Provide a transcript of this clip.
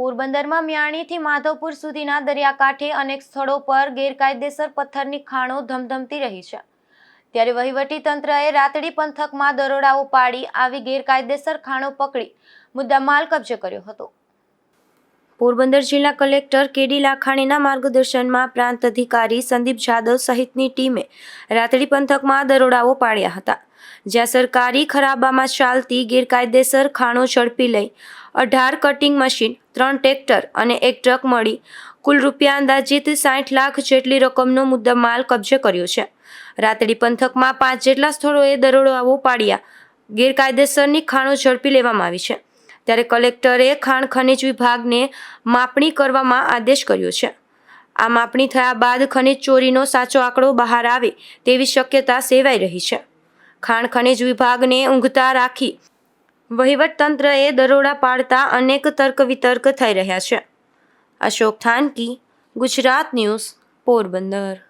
પોરબંદરમાં મ્યાણીથી માધવપુર સુધીના દરિયાકાંઠે અનેક સ્થળો પર ગેરકાયદેસર પથ્થરની ખાણો ધમધમતી રહી છે. ત્યારે વહીવટી તંત્રએ રાતડી પંથકમાં દરોડાઓ પાડી આવી ગેરકાયદેસર ખાણો પકડી મુદ્દામાલ કબજે કર્યો હતો. પોરબંદર જિલ્લા કલેક્ટર કેડી લાખાણીના માર્ગદર્શનમાં પ્રાંત અધિકારી સંદીપ જાદવ સહિતની ટીમે રાતડી પંથકમાં દરોડાઓ પાડ્યા હતા. જ્યાં સરકારી ખરાબામાં ચાલતી ગેરકાયદેસર ખાણો ઝડપી લઈ અઢાર કટિંગ મશીન, ત્રણ ટ્રેક્ટર અને એક ટ્રક મળી કુલ રૂપિયા અંદાજિત સાઠ લાખ જેટલી રકમનો મુદ્દામાલ કબજે કર્યો છે. રાતડી પંથકમાં પાંચ જેટલા સ્થળોએ દરોડાઓ પાડ્યા. ગેરકાયદેસરની ખાણો ઝડપી લેવામાં આવી છે. ત્યારે કલેક્ટરે ખાણ ખનિજ વિભાગને માપણી કરવામાં આદેશ કર્યો છે. આ માપણી થયા બાદ ખનિજ ચોરીનો સાચો આંકડો બહાર આવે તેવી શક્યતા સેવાઈ રહી છે. ખાણ ખનિજ વિભાગને ઊંઘતા રાખી વહીવટ તંત્રએ દરોડા પાડતા અનેક તર્ક વિતર્ક થઈ રહ્યા છે. અશોક થાનકી, ગુજરાત ન્યૂઝ, પોરબંદર.